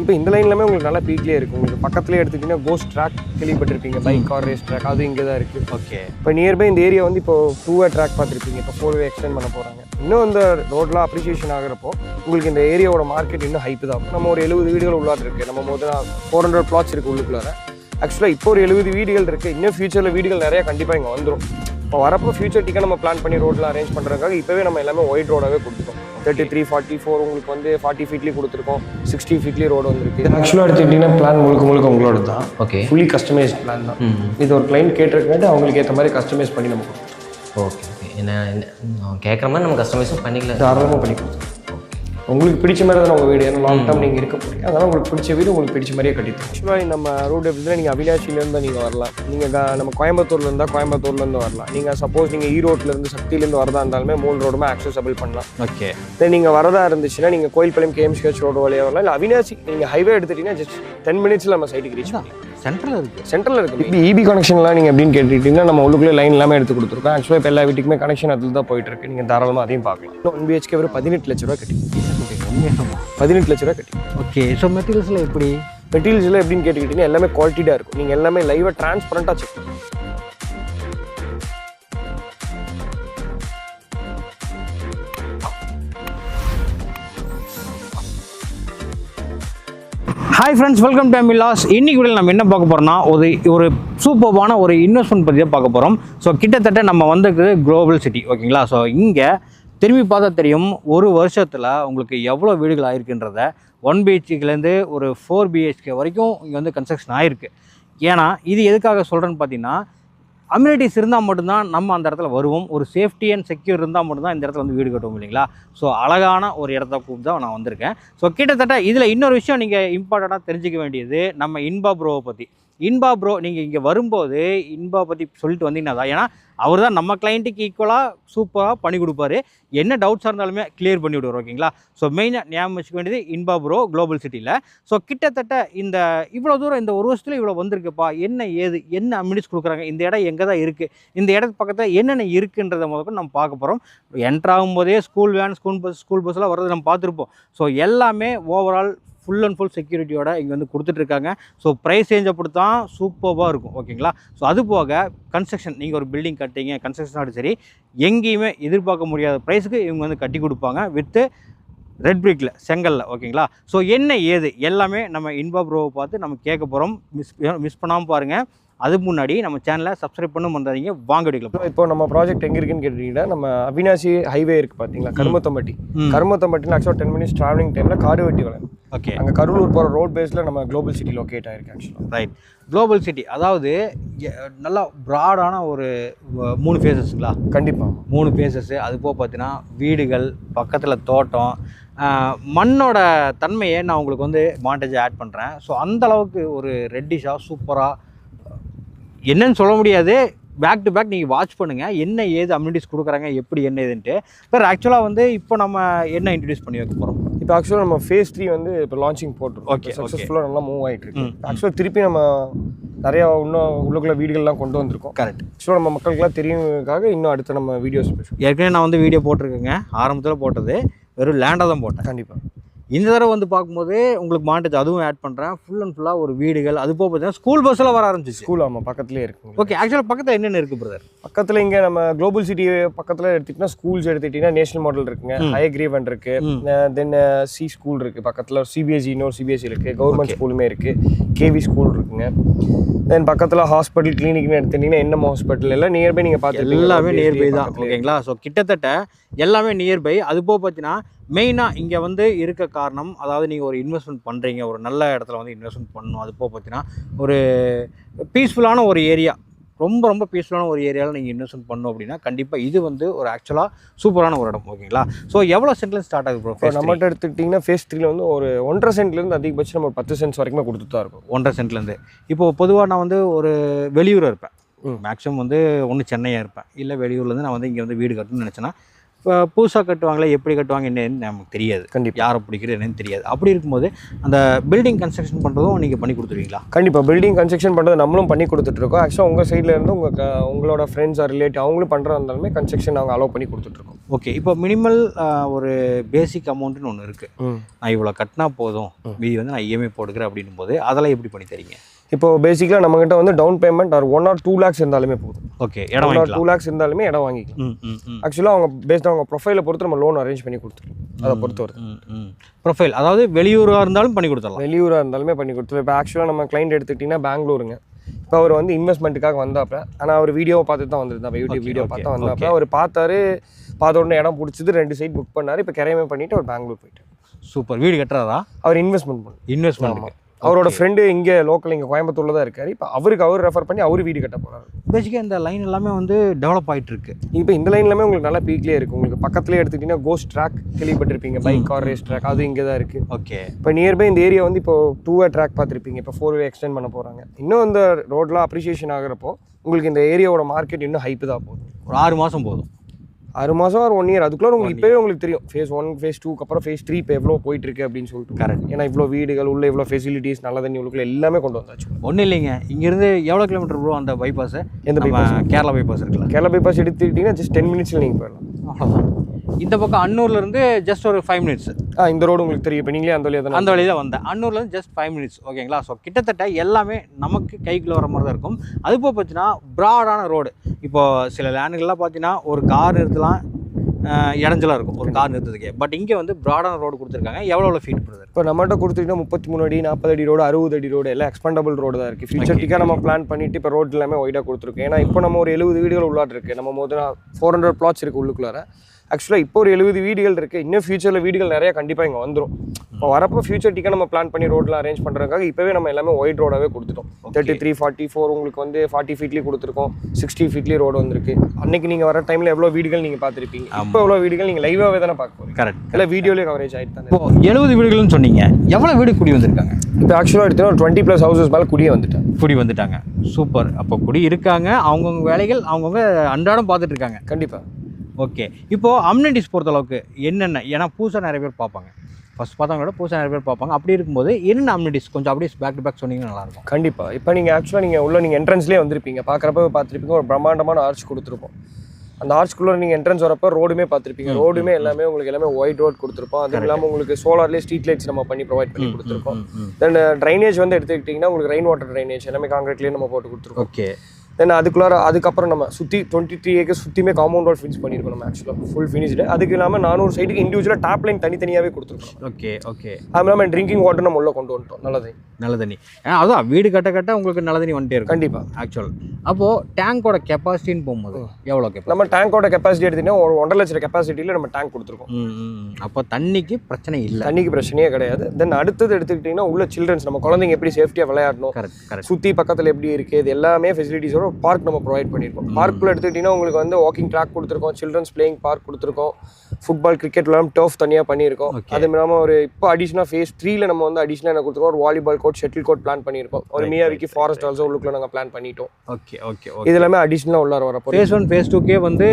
இப்போ இந்த லைன்லாமே உங்களுக்கு நல்லா பீக்லேயே இருக்குது உங்களுக்கு பக்கத்துலேயே எடுத்துக்கிட்டிங்கன்னா கோஸ்ட் ட்ராக் கேள்விப்பட்டிருப்பீங்க. பைக் கார் ரேஸ் ட்ராக் அது இங்கே தான் இருக்குது ஓகே. இப்போ நியர்பை இந்த ஏரியா வந்து இப்போ டூ வே ட்ராக் பார்த்துருப்பீங்க. இப்போ ஃபோர் வே எக்ஸ்டெண்ட் பண்ண போகிறாங்க இன்னும் இந்த ரோட்லாம் அப்ரிசியேஷன் ஆகிறப்போ உங்களுக்கு இந்த ஏரியாவோட மார்க்கெட் இன்னும் ஹைப் தான். நம்ம ஒரு எழுபது வீடுகள் உள்ளாட் இருக்குது நம்ம முதல்ல ஃபோர் ஹண்ட்ரட் பிளாட்ஸ் இருக்குது உள்ளுக்குள்ளார. ஆக்சுவலாக இப்போ ஒரு எழுபது வீடுகள் இருக்குது இன்னும் ஃபியூச்சரில் வீடுகள் நிறையா கண்டிப்பாக இங்கே வந்துடும் இப்போ வரப்போ ஃபியூச்சர் டிக்கெட் நம்ம பிளான் பண்ணி ரோட்டில் அரேஞ்ச் பண்ணுறதுக்காக இப்போவே நம்ம எல்லாமே ஒயிட் ரோடாகவே கொடுத்துட்டோம். தேர்ட்டி த்ரீ ஃபார்ட்டி ஃபோர் உங்களுக்கு வந்து ஃபார்ட்டி ஃபீட்லேயும் கொடுத்துருக்கோம். சிக்ஸ்டி ஃபீட்லேயும் ரோடு வந்திருக்கு. ஆக்சுவலாக எடுத்துக்கிட்டிங்கன்னா பிளான் முழுக்க முழுக்க உங்களோட தான். ஓகே ஃபுல்லி கஸ்டமைஸ் பிளான் தான். இது ஒரு கிளைண்ட் கேட்டிருக்காட்டி அவங்களுக்கு ஏற்ற மாதிரி கஸ்டமைஸ் பண்ணி நம்ம கொடுத்துருவோம் ஓகே ஓகே என்ன கேட்குற மாதிரி நம்ம கஸ்டமைஸும் பண்ணிக்கலாம். தாராளமாக பண்ணி கொடுத்துருவோம் உங்களுக்கு பிடிச்ச மாதிரி தான் உங்கள் வீடு? ஏன்னா லாங் டேர்ம் நீங்கள் இருக்க போறீங்க. அதனால் உங்களுக்கு பிடிச்ச வீடு உங்களுக்கு பிடிச்ச மாதிரியே கட்டித்தரும் ஆக்சுவலாக நம்ம ரூட் எப்படி நீங்கள் அவினாசிலேருந்து நீங்கள் வரலாம். நீங்கள் நம்ம கோயம்புத்தூர்ல இருந்தால் கோயம்புத்தூர்லேருந்து வரலாம். நீங்கள் சப்போஸ் நீங்கள் ஈரோட்லேருந்து சக்தியிலேருந்து வரதா இருந்தாலுமே மூணு ரோடுமே ஆக்சசபிள் பண்ணலாம். ஓகே. தென் நீங்கள் வரதா இருந்துச்சுன்னா நீங்கள் கோயில்பாளையம் கேஎம்சிஹெச் ரோடு வழியாக வரலாம். இல்லை அவினாசி நீங்கள் ஹைவே எடுத்துட்டீங்கன்னா ஜஸ்ட் டென் மினிட்ஸில் நம்ம சைட்டுக்கு ரீச் பண்ணலாம். சென்டரில் இருக்குது சென்ட்ரல் இருக்குது இப்போ இபி கனெக்ஷன்லாம் நீங்கள் எப்படின்னு கேட்டுக்கிட்டீங்கன்னா நம்ம உள்ளுக்குள்ளே லைன் எல்லாமே எடுத்து கொடுத்துருக்கோம் ஆக்சுவலாக இப்போ எல்லா வீட்டுக்குமே கனெக்ஷன் அதில் தான் போயிட்டு இருக்கு நீங்கள் தாராளமாக அதையும் பார்க்கலாம். ஒன் பிஹெச்கே வெறும் பதினெட்டு லட்ச ரூபா கட்டி. பதினெட்டு லட்ச ரூபா கட்டி. ஓகே ஸோ மெட்டீரியல்ஸில் எப்படி? மெட்டீரியல்ஸ் எல்லாம் எப்படின்னு கேட்டுக்கிட்டீங்கன்னா எல்லாமே குவாலிட்டியாக இருக்கும். நீங்கள் எல்லாமே லைவாக டிரான்ஸ்பரண்ட்டாக செக் பண்ணுங்க ஹாய் ஃப்ரெண்ட்ஸ் வெல்கம் டு மில்லாஸ் இன்றைக்கு வீடியோ நம்ம என்ன பார்க்க போகிறோம்னா ஒரு ஒரு சூப்பர்வான ஒரு இன்வெஸ்ட்மெண்ட் பற்றி தான் பார்க்க போகிறோம் ஸோ கிட்டத்தட்ட நம்ம வந்திருக்குது குளோபல் சிட்டி ஓகேங்களா ஸோ இங்கே திரும்பி பார்த்தா தெரியும் ஒரு வருஷத்தில் உங்களுக்கு எவ்வளோ வீடுகள் ஆயிருக்குன்றத. ஒன் பிஹெச்கேலேருந்து ஒரு ஃபோர் பிஹெச்கே வரைக்கும் இங்கே வந்து கன்ஸ்ட்ரக்ஷன் ஆயிருக்கு. ஏன்னா இது எதுக்காக சொல்கிறேன்னு பார்த்தீங்கன்னா அம்யூனிட்டிஸ் இருந்தால் மட்டும்தான் நம்ம அந்த இடத்துல வருவோம். ஒரு சேஃப்டி அண்ட் செக்யூர் இருந்தால் மட்டும்தான் இந்த இடத்துல வந்து வீடு கட்டுவோம் இல்லைங்களா? ஸோ அழகான ஒரு இடத்த கூப்பிட்டு தான் நான் வந்திருக்கேன். ஸோ கிட்டத்தட்ட இதில் இன்னொரு விஷயம் நீங்கள் இம்பார்ட்டண்ட்டாக தெரிஞ்சிக்க வேண்டியது நம்ம இன்பா ப்ரோவை பற்றி இன்பா ப்ரோ நீங்கள் இங்கே வரும்போது இன்பா பற்றி சொல்லிட்டு வந்தீங்கன்னா தான். ஏன்னா அவர் தான் நம்ம கிளைண்ட்டுக்கு ஈக்குவலாக சூப்பராக பண்ணி கொடுப்பாரு. என்ன டவுட்ஸாக இருந்தாலுமே கிளியர் பண்ணி விடுவார் ஓகேங்களா ஸோ மெயினாக ஞாபகம் வச்சுக்க வேண்டியது இன்பா ப்ரோ குளோபல் சிட்டியில் ஸோ கிட்டத்தட்ட இந்த இவ்வளோ தூரம் இந்த ஒரு வருஷத்தில் இவ்வளோ வந்திருக்குப்பா. என்ன ஏது என்ன அமினிஸ் கொடுக்குறாங்க? இந்த இடம் எங்கே தான் இருக்குது இந்த இடத்து பக்கத்தில் என்னென்ன இருக்குன்றத முதல்ல நம்ம பார்க்க போகிறோம் என்ட்ராகும் போதே school van school bus school பஸ்லாம் வர்றது நம்ம பார்த்துருப்போம். ஸோ எல்லாமே ஓவரால் ஃபுல் அண்ட் ஃபுல் செக்யூரிட்டியோட இங்கே வந்து கொடுத்துட்ருக்காங்க. ஸோ ப்ரைஸ் ரேஞ்ச் அப்படி தான் சூப்பராக இருக்கும். ஓகேங்களா ஸோ அது போக கன்ஸ்ட்ரக்ஷன் நீங்கள் ஒரு பில்டிங் கட்டிங்க கன்ஸ்ட்ரக்ஷன் ஆகட்டும் சரி எங்கேயுமே எதிர்பார்க்க முடியாத ப்ரைஸுக்கு இவங்க வந்து கட்டி கொடுப்பாங்க வித்து ரெட் பிரிக்கில் செங்கல்ல ஓகேங்களா ஸோ என்ன ஏது? எல்லாமே நம்ம இன்பா ப்ரோவை பார்த்து நம்ம கேட்க போகிறோம் மிஸ் மிஸ் பண்ணாமல் பாருங்கள் அதுக்கு முன்னாடி நம்ம சேனலை சப்ஸ்கிரைப் பண்ண மறந்துடாதீங்க வாங்க எடுக்கலாம் இப்போ நம்ம ப்ராஜெக்ட் எங்கே இருக்குன்னு கேட்டீங்கன்னா நம்ம அவினாசி ஹைவே இருக்குது பார்த்தீங்களா கருமத்தம்பட்டி. கருமத்தம்பட்டியில் ஆக்சுவலாக டென் மினிட்ஸ் ட்ராவலிங் டைமில் காடுவெட்டி வளம் ஓகே அங்கே கரூர் போகிற ரோட் பேஸில் நம்ம குளோபல் சிட்டி லொக்கேட் ஆயிருக்கு ஆக்சுவலாக ரைட் குளோபல் சிட்டி அதாவது நல்லா ப்ராடான ஒரு மூணு ஃபேஸஸ்ங்களா கண்டிப்பாக மூணு ஃபேஸஸ்ஸு அது போக பார்த்தீங்கன்னா வீடுகள் பக்கத்தில் தோட்டம் மண்ணோட தன்மையை நான் உங்களுக்கு வந்து மாண்டேஜ் ஆட் பண்ணுறேன் ஸோ அந்த அளவுக்கு ஒரு ரெட்டிஷாக சூப்பராக என்னன்னு சொல்ல முடியாது. பேக் டு பேக் நீங்கள் வாட்ச் பண்ணுங்கள் என்ன ஏது அம்யூனிட்டிஸ் கொடுக்குறாங்க எப்படி என்ன ஏதுன்ட்டு. சார் ஆக்சுவலாக வந்து இப்போ நம்ம என்ன இன்ட்ரடியூஸ் பண்ணி வைக்க போகிறோம் இப்போ ஆக்சுவலாக நம்ம ஃபேஸ் த்ரீ வந்து இப்போ லான்ச்சிங் போட்டிருக்கோம். Okay. சக்ஸஸ்ஃபுல்லாக நல்லா மூவ் ஆகிட்டு இருக்கு. ஆக்சுவலாக திருப்பி நம்ம நிறையா இன்னும் உள்ளுக்குள்ள வீடுகள்லாம் கொண்டு வந்திருக்கோம். கரெக்ட் ஆக்சுவலாக நம்ம மக்களுக்குலாம் தெரியுங்கிறதுக்காக இன்னும் அடுத்து நம்ம வீடியோஸ் ஏற்கனவே நான் வந்து வீடியோ போட்டிருக்கேங்க. ஆரம்பத்தில் போட்டது வெறும் லேண்டாக தான் போட்டேன். கண்டிப்பாக இந்த தடவை வந்து பார்க்கும்போது உங்களுக்கு மாண்டேஜ் அதுவும் ஆட் பண்ணுறேன் ஃபுல் அண்ட் ஃபுல்லாக ஒரு வீடுகள். அது போக பார்த்தீங்கன்னா ஸ்கூல் பஸ்ஸில் வர ஆரம்பிச்சிச்சு. ஸ்கூல் ஆமாம் பக்கத்துலேயே இருக்குங்க ஓகே ஆக்சுவலாக பக்கத்தில் என்னென்ன இருக்குது பிரதர் பக்கத்தில் இங்கே நம்ம குளோபல் சிட்டி பக்கத்தில் எடுத்துக்கிட்டா ஸ்கூல்ஸ் எடுத்துக்கிட்டிங்கன்னா நேஷனல் மாடல் இருக்குங்க. ம். ஹயக்ரீவன் இருக்கு. ம். தென் சி ஸ்கூல் இருக்கு. பக்கத்தில் சிபிஎஸ்சி இன்னொரு சிபிஎஸ்சி இருக்கு. கவர்மெண்ட் ஸ்கூலுமே இருக்கு. கேவி ஸ்கூல் இருக்குங்க. தென் பக்கத்தில் ஹாஸ்பிட்டல் கிளினிக்னு எடுத்துக்கிட்டிங்கன்னா என்ன ஹாஸ்பிட்டல் எல்லாம் நியர்பை நீங்கள் பார்த்து எல்லாமே நியர்பை தான். ஓகேங்களா ஸோ கிட்டத்தட்ட எல்லாமே நியர்பை அது போக பார்த்தீங்கன்னா மெயினாக இங்கே வந்து இருக்க காரணம் அதாவது நீங்கள் ஒரு இன்வெஸ்ட்மெண்ட் பண்ணுறீங்க ஒரு நல்ல இடத்துல வந்து இன்வெஸ்ட்மெண்ட் பண்ணணும். அது போக பார்த்தீங்கன்னா ஒரு பீஸ்ஃபுல்லான ஒரு ஏரியா ரொம்ப ரொம்ப பீஸ்ஃபுல்லான ஒரு ஏரியாவில் நீங்கள் இன்வெஸ்ட்மெண்ட் பண்ணணும் அப்படின்னா கண்டிப்பாக இது வந்து ஒரு ஆக்சுவலாக சூப்பரான ஒரு இடம் ஓகேங்களா ஸோ எவ்வளோ சென்ட்ல ஸ்டார்ட் ஆகுது ப்ரோ இப்போ நம்மகிட்ட எடுத்துக்கிட்டிங்கன்னா ஃபேஸ் த்ரீல வந்து ஒரு ஒன்றரை சென்ட்லேருந்து அதிகபட்சம் நம்ம பத்து சென்ட்ஸ் வரைக்குமே கொடுத்துட்டு தான் இருக்கும். ஒன்றரை சென்ட்லேருந்து இப்போ பொதுவாக நான் வந்து ஒரு வெளியூர் இருப்பேன். மேக்ஸிமம் வந்து ஒன்று சென்னையாக இருப்பேன். இல்லை வெளியூர்லேருந்து நான் வந்து இங்கே வந்து வீடு கட்டணும்னு நினச்சேன்னா புதுசாக கட்டுவாங்களே எப்படி கட்டுவாங்க என்னன்னு நமக்கு தெரியாது. கண்டிப்பா. யாரை பிடிக்கிறது என்னன்னு தெரியாது. அப்படி இருக்கும்போது அந்த பில்டிங் கன்ஸ்ட்ரக்ஷன் பண்ணுறதும் நீங்கள் பண்ணி கொடுத்துருவீங்களா? கண்டிப்பாக பில்டிங் கன்ஸ்ட்ரக்ஷன் பண்ணுறது நம்மளும் பண்ணி கொடுத்துட்ருக்கோம். ஆக்சுவலாக உங்கள் சைடில் இருந்து உங்கள் க உங்களோட ஃப்ரெண்ட்ஸ் ஆர் ரிலேட்டிவ் அவங்களும் பண்ணுறதா இருந்தாலுமே கன்ஸ்ட்ரக்ஷன் நாங்கள் அலோவ் பண்ணி கொடுத்துட்ருக்கோம். ஓகே இப்போ மினிமல் ஒரு பேசிக் அமௌண்ட்டுன்னு ஒன்று இருக்குது நான் இவ்வளோ கட்டினா போதும். மீதி வந்து நான் இஎம்ஐ போட்டுக்கிறேன் அப்படின்னும் போது அதெல்லாம் எப்படி பண்ணி தரீங்க? இப்போ பேசிக்கலாக நம்மகிட்ட வந்து down payment or one or two lakhs இருந்தாலுமே போதும். ஓகே இடம் ஒன் ஆர் டூ லேக்ஸ் இருந்தாலுமே இடம் வாங்கிக்கலாம். ஆக்சுவலாக அவங்க பேஸ்ட் அவங்க ப்ரொஃபைலை பொறுத்து நம்ம லோன் அரேஞ்ச் பண்ணி கொடுத்துருவோம் அதை பொறுத்து வருது. ப்ரொஃபைல் அதாவது வெளியூராக இருந்தாலும் பண்ணி கொடுத்துடலாம். வெளியூராக இருந்தாலுமே பண்ணி கொடுத்துருவோம் இப்போ ஆக்சுவலாக நம்ம கிளைண்ட் எடுத்துக்கிட்டிங்கன்னா பெங்களூருங்க. இப்போ அவர் வந்து இன்வெஸ்ட்மெண்ட்டுக்காக வந்தாப்ப ஆனால் அவர் வீடியோவை பார்த்து தான் வந்திருந்தாப்ப யூடியூப் வீடியோ பார்த்து வந்தாப்ப. அவர் பார்த்தாரு பார்த்த உடனே இடம் பிடிச்சது ரெண்டு சைட் புக் பண்ணாரு. இப்போ கிரையமே பண்ணிட்டு அவர் பெங்களூர் போயிட்டு சூப்பர். வீடு கட்டுறாரா? அவர் இன்வெஸ்ட்மெண்ட் பண்ணு. இன்வெஸ்ட்மெண்ட் அவரோட ஃப்ரெண்டு இங்கே லோக்கல் இங்கே கோயம்புத்தூர்ல தான் இருக்காரு. இப்போ அவருக்கு அவர் ரெஃபர் பண்ணி அவர் வீடு கட்ட போறாரு. பேசிக்காக இந்த லைன் எல்லாமே வந்து டெவலப் ஆயிட்டு இருக்கு இப்போ இந்த லைன்லாமே உங்களுக்கு நல்லா பீக்லேயே இருக்கு. உங்களுக்கு பக்கத்துலேயே எடுத்துக்கிட்டீங்கன்னா கோஸ்ட் ட்ராக் கேள்விப்பட்டிருப்பீங்க. பைக் கார் ரேஸ் ட்ராக் அது இங்கே தான் இருக்கு. ஓகே இப்போ நியர்பை இந்த ஏரியா வந்து இப்போ டூ வே ட்ராக் பார்த்துருப்பீங்க. இப்போ ஃபோர் வே எக்ஸ்டெண்ட் பண்ண போகிறாங்க இன்னும் இந்த ரோட்லாம் அப்ரிஷியேஷன் ஆகிறப்போ உங்களுக்கு இந்த ஏரியாவோட மார்க்கெட் இன்னும் ஹைப்பு தான் போகுது. ஒரு ஆறு மாதம் போதும். ஆறு மாதம் ஒரு ஒன் இயர் அதுக்குள்ள உங்களுக்கு இப்போவே உங்களுக்கு தெரியும். ஃபேஸ் ஒன் ஃபேஸ் டூக்கு அப்புறம் ஃபேஸ் த்ரீ இப்போ எவ்வளோ போயிட்டு இருக்கு அப்படின்னு சொல்லிட்டு. Correct. ஏன்னா இவ்வளோ வீடுகள் உள்ள இவ்வளோ ஃபெசிலிட்டிஸ் நல்ல தண்ணி உள்ளுக்குள்ள எல்லாமே கொண்டு வந்தாச்சு. ஒன்றும் இல்லைங்க. இங்கேருந்து எவ்வளோ கிலோமீட்டர் ப்ரோ அந்த பைபாஸ் எந்த நம்ம கேரளா பைபாஸ் இருக்குல்ல. கேரளா பைபாஸ் எடுத்துக்கிட்டிங்கன்னா ஜஸ்ட் டென் மினிட்ஸில் நீங்கள் போயிடலாம். அவ்வளோதான் இந்த பக்கம் அன்னூர்லேருந்து ஜஸ்ட் ஒரு ஃபைவ் மினிட்ஸ் ஆ இந்த ரோடு உங்களுக்கு தெரியும். இப்போ நீங்களே அந்த வழியாக தானே அந்த வழியில் வந்தேன். அன்னூர்லேருந்து ஜஸ்ட் ஃபைவ் மினிட்ஸ் ஓகேங்களா ஸோ கிட்டத்தட்ட எல்லாமே நமக்கு கைக்குள்ள வர மாதிரி தான் இருக்கும். அது போக பார்த்தீங்கன்னா ப்ராடான ரோடு இப்போ சில லேண்டுகள்லாம் பார்த்தீங்கன்னா ஒரு கார் நிறுத்தலாம் அஹ், இடைஞ்சலா இருக்கும். ஒரு கார் நிறுத்ததுக்கே பட் இங்கே வந்து ப்ராடான ரோடு கொடுத்துருக்காங்க. எவ்வளோ எவ்வளோ ஃபீட் பிரதர் இப்போ நம்மகிட்ட கொடுத்துட்டீங்கன்னா முப்பத்தி மூணு அடி நாற்பது அடி ரோடு அறுபது அடி ரோடு எல்லாம் எக்ஸ்பெண்டபிள் ரோடு தான் இருக்குது ஃபியூச்சர்ட்டிக்காக நம்ம பிளான் பண்ணிட்டு இப்போ ரோட் எல்லாமே ஒய்டாக கொடுத்துருக்கோம். ஏன்னா இப்போ நம்ம ஒரு எழுபது வீடுகள் உள்ளாட் இருக்குது நம்ம முதல்ல ஃபோர் ஹண்ட்ரட் பிளாட்ஸ் இருக்குது உள்ளுக்குள்ளார. ஆக்சுவலாக இப்போ ஒரு எழுபது வீடுகள் இருக்குது இன்னும் ஃபியூச்சரில் வீடுகள் நிறைய கண்டிப்பாக இங்கே வந்துடும் இப்போ வரப்போ ஃபியூச்சர்ட்டிக்காக நம்ம பிளான் பண்ணி ரோட்லாம் அரேஞ்ச் பண்ணுறதுக்காக இப்போவே நம்ம எல்லாமே ஒயிட் ரோடாகவே கொடுத்துட்டோம். தேர்ட்டி த்ரீ ஃபார்ட்டி ஃபோர் உங்களுக்கு வந்து ஃபார்ட்டி ஃபீட்லேயும் கொடுத்துருக்கோம். சிக்ஸ்டி ஃபீட்லேயும் ரோடு வந்திருக்கு. அன்னைக்கு நீங்கள் வர டைமில் எவ்வளோ வீடுகள் நீங்கள் பார்த்துருப்பீங்க? இப்போ எவ்வளோ வீடுகள் நீங்கள் லைவாகவே தானே பார்க்க போகிறீங்க கரெக்ட் எல்லாம் வீடியோலேயே கவரேஜ் ஆகிட்டு தானே இப்போ எழுபது வீடுகள்னு சொன்னீங்க. எவ்வளோ வீடு குடி வந்திருக்காங்க? இப்போ ஆக்சுவலாக எடுத்தீங்கன்னா ஒரு டுவெண்ட்டி ப்ளஸ் ஹவுசஸ் மேலே குடியே வந்துட்டேன் குடி வந்துட்டாங்க. சூப்பர். அப்போ குடி இருக்காங்க. அவங்கவுங்க வேலைகள் அவங்கவுங்க அன்றாடம் பார்த்துட்டு இருக்காங்க. கண்டிப்பாக ஓகே. இப்போது அம்யூனிட்டிஸ் பொறுத்தளவுக்கு என்னென்ன? ஏன்னா புதுசாக நிறைய பேர் பார்ப்பாங்க. ஃபர்ஸ்ட் பார்த்தவங்க விட புதுசாக நிறைய பேர் பார்ப்பாங்க. அப்படி இருக்கும்போது என்னென்ன அம்யூனிட்டிஸ் கொஞ்சம் அப்படியே பேக் டு பேக் சொன்னீங்கன்னா நல்லாயிருக்கும். கண்டிப்பாக இப்போ நீங்கள் ஆக்சுவலாக நீங்கள் உள்ள நீங்கள் என்ட்ரன்ஸ்லேயே வந்திருப்பீங்க. பார்க்குறப்ப பார்த்துருப்பீங்க. ஒரு பிரம்மாண்டமான ஆர்ச் கொடுத்துருப்போம். அந்த ஆர்ச்குள்ளே நீங்கள் என்ட்ரன்ஸ் வரப்போ ரோடுமே பார்த்துருப்பீங்க. ரோடுமே எல்லாமே உங்களுக்கு எல்லாமே ஒயிட் ரோட் கொடுத்துருப்போம். அதுவும் இல்லாமல் உங்களுக்கு சோலார்லேயே ஸ்ட்ரீட் லைட்ஸ் நம்ம பண்ணி ப்ரொவைட் பண்ணி கொடுத்துருக்கோம் தென் ட்ரைனேஜ் வந்து எடுத்துக்கிட்டிங்கன்னா உங்களுக்கு ரெயின் வாட்டர் ட்ரைனேஜ் எல்லாமே காங்கிரீட்லேயே நம்ம போட்டு கொடுத்துருக்கோம் ஓகே. தென் அதுக்குள்ளார அதுக்கப்புறம் நம்ம சுற்றி டுவெண்ட்டி த்ரீ ஏக்கர்ஸ் சுற்றியுமே காம்பவுண்ட் வால் ஃபினிஷ் பண்ணியிருக்கோம் நம்ம ஆக்சுவலாக ஃபுல் ஃபினிஷ்டு அதுக்கு இல்லாமல் நானூறு சைடுக்கு இண்டிவிஜுவலாக டாப் லைன் தனித்தனியாகவே கொடுத்துருக்கோம். ஓகே ஓகே அது இல்லாமல் ட்ரிங்கிங் வாட்டர் நம்ம உள்ள கொண்டு வந்துட்டோம். நல்லது நல்ல தண்ணி. ஏன்னா அதான் வீடு கட்ட கட்ட உங்களுக்கு நல்ல தண்ணி வந்துட்டே இருக்கும். கண்டிப்பாக ஆக்சுவல் அப்போது டேங்கோட கெப்பாசிட்டின்னு போகும்போது எவ்வளோ கெப்பாசிட்டி நம்ம டேங்கோட கெப்பாசிட்டி எடுத்தீங்கன்னா ஒரு ஒன்றரை லட்சம் கெப்பாசிட்டியில் நம்ம டேங்க் கொடுத்துருக்கோம். அப்போ தண்ணிக்கு பிரச்சனை இல்லை. தண்ணிக்கு பிரச்சனையே கிடையாது. தென் அடுத்தது எடுத்துக்கிட்டிங்கன்னா உள்ள சில்ட்ரன்ஸ் நம்ம குழந்தைங்க எப்படி சேஃப்டியாக விளையாடணும்? சுற்றி பக்கத்தில் எப்படி இருக்குது இது எல்லாமே ஃபெசிலிட்டிஸோட பார்க் நம்ம ப்ரொவைட் பண்ணியிருக்கோம் பார்க்குள்ள எடுத்துக்கிட்டிங்கன்னா உங்களுக்கு வந்து வாக்கிங் ட்ராக் கொடுத்துருக்கோம். சில்ட்ரன்ஸ் பிளேயிங் பார்க் கொடுத்துருக்கோம். ஃபுட்பால் கிரிக்கெட் விளாம் டர்ஃப் தனியாக பண்ணியிருக்கோம். அது இல்லாமல் ஒரு இப்போ அடிஷனாக ஃபேஸ் த்ரீல நம்ம வந்து அடிஷனாக என்ன கொடுத்துருக்கோம்? ஒரு volleyball court shuttle court plan பண்ணியிருக்கோம். ஒரு மியாவிக்கு ஃபாரஸ்ட் ஆல்சோ உள்ளுக்குள்ள நாங்கள் பிளான் பண்ணிட்டோம். ஓகே ஓகே இது எல்லாமே அடிஷனலாக உள்ளார வரப்போ ஃபேஸ் ஒன் ஃபேஸ் டூக்கே வந்து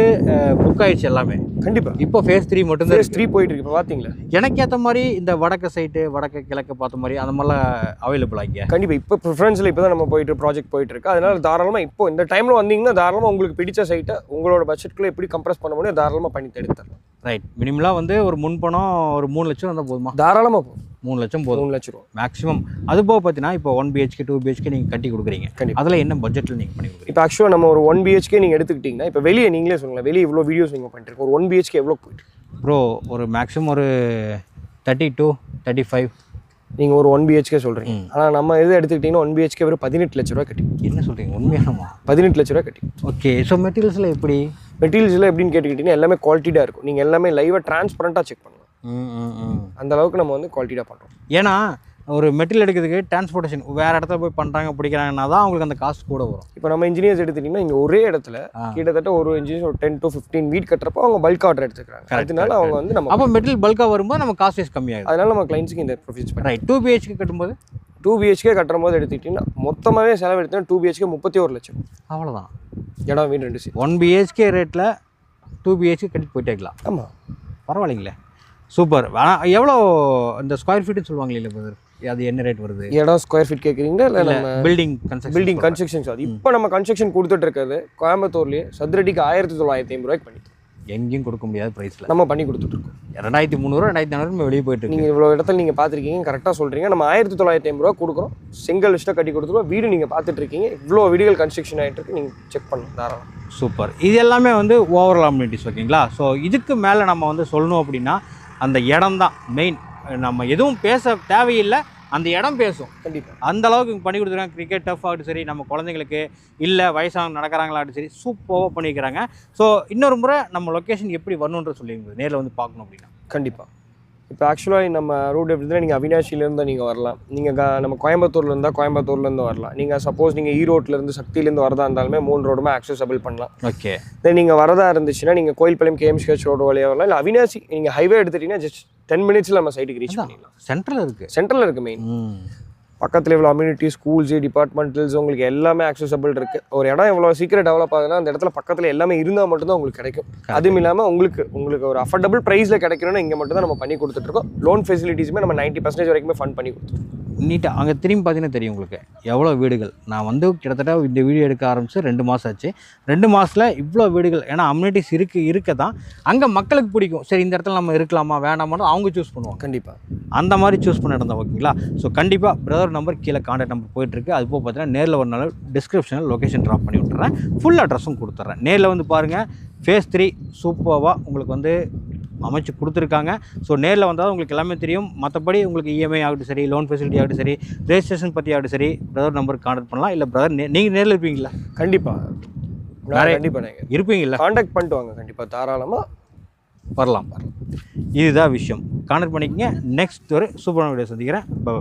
புக் ஆயிடுச்சு எல்லாமே. கண்டிப்பாக இப்போ ஃபேஸ் த்ரீ மட்டும்தான் ஃபேஸ் த்ரீ போயிட்டு இருக்கு இப்போ பார்த்தீங்களா எனக்கு ஏற்ற மாதிரி இந்த வடக்கு சைட்டு வடக்கு கிழக்கு பார்த்த மாதிரி அந்த மாதிரிலாம் அவைலபிள் ஆகிய கண்டிப்பாக இப்போ ப்ரிஃபரன்ஸில் இப்போ தான் நம்ம போயிட்டு ப்ராஜெக்ட் போயிட்டு இருக்கு அதனால தாராளமாக இப்போ இந்த டைமில் வந்தீங்கன்னா தாராளமாக உங்களுக்கு பிடிச்ச சைட்டை உங்களோட பட்ஜெட்குள்ளே எப்படி கம்ப்ரஸ் பண்ண முடியும் தாராளமாக பண்ணி எடுத்து தரலாம் ரைட் மினிமலாக வந்து ஒரு முன்பணம் ஒரு மூணு லட்சம் வந்தால் போதுமா? தாராளமாக போகும் மூணு லட்சம் போதும். மூணு லட்ச ரூபா. மேக்ஸிமம் அது போக பார்த்தீங்கன்னா இப்போ ஒன் பிஹெச்கே டூ பிஹெச்கே நீங்கள் கட்டி கொடுக்குறீங்க. அதில் என்ன பட்ஜெட்டில் நீங்கள் பண்ணி கொடுக்குறீங்க? இப்போ ஆக்சுவலாக நம்ம ஒரு ஒன் பிஹெச்கே நீங்கள் எடுத்துக்கிட்டிங்கன்னா இப்போ வெளியே நீங்களே சொல்லுங்கள் வெளியே இவ்வளோ வீடியோஸ் நீங்கள் பண்ணிட்டு ஒரு ஒன் பிஹெச்கே எவ்வளோ போயிட்டு ப்ரோ ஒரு மேக்ஸிமம் ஒரு தேர்ட்டி டூ தேர்ட்டி ஃபைவ் நீங்கள் ஒரு ஒன் பிஹெச்கே சொல்கிறீங்க ஆனால் நம்ம இது எடுத்துக்கிட்டிங்கன்னா ஒன் பிஹெச்கே ஒரு பதினெட்டு லட்ச ரூபா கட்டி. என்ன சொல்கிறீங்க உண்மையானமா பதினெட்டு லட்ச ரூபா கட்டி. ஓகே ஸோ மெட்டீரியல்ஸில் எப்படி? மெட்டீரியல்ஸில் எப்படின்னு கேட்டுக்கிட்டிங்கன்னா எல்லாமே குவாலிட்டியாக இருக்கும். நீங்கள் எல்லாமே லைவாக டிரான்ஸ்பரண்ட்டாக செக் பண்ணலாம். அந்த அளவுக்கு நம்ம வந்து குவாலிட்டியாக பண்ணுறோம் ஏன்னா ஒரு மெட்டீரியல் எடுக்கிறதுக்கு டிரான்ஸ்போர்ட்டேஷன் வேறு இடத்துல போய் பண்ணுறாங்க பிடிக்கிறாங்கன்னா தான் அவங்களுக்கு அந்த காஸ்ட் கூட வரும். இப்போ நம்ம இன்ஜினியர்ஸ் எடுத்துக்கிட்டிங்கன்னா இங்கே ஒரே இடத்துல. கிட்டத்தட்ட ஒரு இன்ஜினியர்ஸ் ஒரு டென் டு ஃபிஃப்டீன் வீட் கட்டுறப்போ அவங்க பல்க் ஆர்டர் எடுத்துக்கிறாங்க. அதனால அவங்க வந்து நம்ம அப்போ மெட்டீரியல் பல்காக வரும்போது நம்ம காஸ்ட் வைஸ் கம்மியாகுது அதனால நம்ம கிளைண்ட்ஸுக்கு இந்த ப்ரொஃபீஸ் பண்ணி ரைட் டூ பிஹெச்கே கட்டும்போது? டூ பிஹெச்கே கட்டுற போது எடுத்துக்கிட்டிங்கன்னா மொத்தமாகவே செலவு எடுத்தீங்கன்னா டூ பிஹெச்கே முப்பத்தி ஒரு லட்சம். அவ்வளோதான் இடம் வீடு ரெண்டு ஒன் பிஹெச்கே ரேட்டில் டூ பிஹெச்கே கட்டிட்டு போயிட்டே இருக்கலாம். ஆமாம் பரவாயில்லைங்களே. சூப்பர் எவ்வளோ இந்த ஸ்கொயர் ஃபீட்டுன்னு சொல்லுவாங்களே இல்லை brother? அது என்ன ரேட் வருது? இடம் ஸ்கொயர் ஃபீட் கேட்குறீங்களா இல்லை நம்ம building construction building construction sir இப்போ நம்ம கன்ஸ்ட்ரக்ஷன் கொடுத்துட்டு இருக்கிறது கோயம்புத்தூர்லேயே சதுரடிக்கு ஆயிரத்தி தொள்ளாயிரத்தி ஐம்பது ரூபாய்க்கு பண்ணி. எங்கேயும் கொடுக்க முடியாத ப்ரைஸில் நம்ம பண்ணி கொடுத்துட்ருக்கோம். ரெண்டாயிரத்தி முந்நூறு ரெண்டாயிரத்தி நானூறு வெளியே போயிட்டு நீங்கள் இவ்வளோ இடத்துல நீங்கள் பார்த்துருக்கீங்க கரெக்டாக சொல்கிறீங்க நம்ம ஆயிரத்தி தொள்ளாயிரத்தி ஐம்பது ரூபா கொடுக்குறோம். செங்கல் லிஸ்ட்டாக கட்டி கொடுத்துருவோம். வீடு நீங்கள் பார்த்துட்டு இருக்கீங்க இவ்வளோ வீடுகள் கன்ஸ்ட்ரக்ஷன் ஆகிட்டு இருக்கு. நீங்கள் செக் பண்ணலாம் தாராளம். சூப்பர். இது எல்லாமே வந்து ஓவரால் அம்யூனிட்டிஸ் ஓகேங்களா ஸோ இதுக்கு மேலே நம்ம வந்து சொல்லணும் அப்படின்னா அந்த இடம் தான் மெயின் நம்ம எதுவும் பேச தேவையில்லை அந்த இடம் பேசும். கண்டிப்பாக அந்த அளவுக்கு பண்ணி கொடுத்துருக்காங்க. கிரிக்கெட் டஃப் ஆகட்டும் சரி நம்ம குழந்தைங்களுக்கு இல்லை வயசானவங்க நடக்கிறாங்களாட்டும் சரி சூப்பராக பண்ணிக்கிறாங்க. ஸோ இன்னொரு முறை நம்ம லொக்கேஷன் எப்படி வரணுன்ற சொல்லிடுங்க நேரில் வந்து பார்க்கணும் அப்படின்னா. கண்டிப்பாக இப்போ ஆக்சுவலாக நம்ம ரூட் எப்படி இருந்தால் நீங்கள் அவினாஷிலேருந்து நீங்கள் வரலாம். நீங்கள் நம்ம கோயம்புத்தூர்ல இருந்தால் கோயம்புத்தூர்லேருந்து வரலாம். நீங்கள் சப்போஸ் நீங்கள் ஈரோட்லேருந்து சக்தியிலேருந்து வரதா இருந்தாலுமே மூணு ரோடுமே ஆக்சசபிள் பண்ணலாம். ஓகே தென் நீங்கள் வரதா இருந்துச்சுன்னா நீங்கள் கோயில்பாளையம் கேஎம்சிஹெச் ரோடு வழியாக வரலாம். இல்லை அவினாசி நீங்கள் ஹைவே எடுத்துட்டீங்கன்னா ஜஸ்ட் டென் மினிட்ஸில் நம்ம சைட்டுக்கு ரீச் பண்ணிடலாம். சென்ட்ரல் இருக்குது சென்ட்ரலில் இருக்குது மெயின் பக்கத்தில் இவ்வளோ அம்யூனிட்டி ஸ்கூல்ஸ் டிபார்ட்மெண்டல்ஸ் உங்களுக்கு எல்லாமே accessible இருக்குது ஒரு இடம் எவ்வளோ சீக்கிரம் டெவலப் ஆகுதுன்னா அந்த இடத்துல பக்கத்தில் எல்லாமே இருந்தால் மட்டும்தான் உங்களுக்கு கிடைக்கும். அதுவும் இல்லாமல் உங்களுக்கு உங்களுக்கு ஒரு அஃபோர்டபுள் ப்ரைஸில் கிடைக்கணும்னா இங்கே மட்டும் தான் நம்ம பண்ணி கொடுத்துட்ருக்கோம் லோன் ஃபெசிலிட்டிஸுமே நம்ம நைன்ட்டி பர்சன்டேஜ் வரைக்குமே ஃபண்ட் பண்ணி கொடுத்துருக்கோம். நீட்டாக அங்கே திரும்பி பார்த்தீங்கன்னா தெரியும் உங்களுக்கு. எவ்வளோ வீடுகள்? நான் வந்து கிட்டத்தட்ட இந்த வீடியோ எடுக்க ஆரம்பித்து ரெண்டு மாதம் ஆச்சு. ரெண்டு மாதத்தில் இவ்வளோ வீடுகள் ஏன்னா அம்யூனிட்டிஸ் இருக்கு இருக்க தான் அங்கே மக்களுக்கு பிடிக்கும். சரி இந்த இடத்துல நம்ம இருக்கலாமா வேணாமான்னு அவங்க சூஸ் பண்ணுவாங்க. கண்டிப்பாக அந்த மாதிரி சூஸ் பண்ண இடம் தான் ஓகேங்களா? ஸோ கண்டிப்பாக பிரதர் நம்பர் கீழே காண்டாக்ட் நம்பர் போயிட்டுருக்கு. அது போக பார்த்தீங்கன்னா நேரில் ஒரு நாள் டிஸ்கிரிப்ஷனில் லொகேஷன் ட்ராப் பண்ணி விட்டுறேன். ஃபுல் அட்ரஸும் கொடுத்துட்றேன் நேரில் வந்து பாருங்கள் ஃபேஸ் த்ரீ சூப்பராக உங்களுக்கு வந்து அமைச்சு கொடுத்துருக்காங்க. ஸோ நேரில் வந்தால் உங்களுக்கு எல்லாமே தெரியும். மற்றபடி உங்களுக்கு E இஎம்ஐ ஆகட்டும் சரி லோன் ஃபெசிலிட்டி ஆகட்டும் சரி ரெஜிஸ்ட்ரேஷன் பற்றி ஆகட்டும் சரி பிரதர் நம்பருக்கு காண்டாக்ட் பண்ணலாம். இல்லை பிரதர் நீங்கள் நேரில் இருப்பீங்களா? கண்டிப்பாக கண்டிப்பாக இருப்பீங்களா காண்டாக்ட் பண்ணிட்டு வாங்க. கண்டிப்பாக தாராளமாக வரலாம். வரலாம் இதுதான் விஷயம். காண்டாக்ட் பண்ணிக்கங்க. நெக்ஸ்ட் ஒரு சூப்பரான வீடியோ சந்திக்கிறேன். பாய்